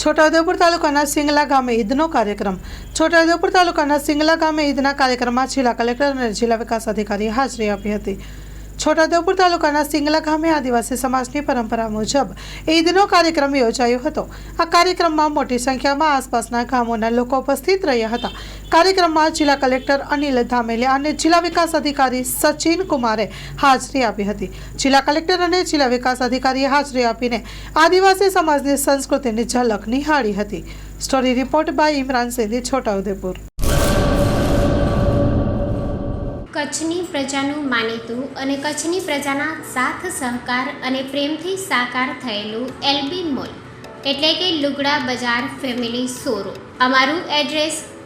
છોટાઉદેપુર તાલુકાના સિંગલા ગામે ઈદનો કાર્યક્રમ. છોટાઉદેપુર તાલુકાના સિંગલા ગામે ઈદના કાર્યક્રમમાં જિલ્લા કલેક્ટર અને જિલ્લા વિકાસ અધિકારીએ હાજરી આપી હતી. છોટાઉદેપુર તાલુકાના સિંગલા ગામે આદિવાસી સમાજની પરંપરા મુજબ ઈદનો કાર્યક્રમ યોજાયો હતો. આ કાર્યક્રમમાં મોટી સંખ્યામાં આસપાસના ગામોના લોકો ઉપસ્થિત રહ્યા હતા. કાર્યક્રમમાં જિલ્લા કલેક્ટર અનિલ ધામેલિયા અને જિલ્લા વિકાસ અધિકારી સચિન કુમારે હાજરી આપી હતી. જિલ્લા કલેક્ટર અને જિલ્લા વિકાસ અધિકારીએ હાજરી આપીને આદિવાસી સમાજની, સંસ્કૃતિની ઝલક નિહાળી હતી. Story report by Imran Sedi, Chhotaudepur. કચ્છની પ્રજાનું માનીતું અને કચ્છની પ્રજાના સાથ, સહકાર અને પ્રેમથી સાકાર થયેલું એલબી મોલ. એટલે કે લુગડા બજાર ફેમિલી શોરૂમ. અમારું address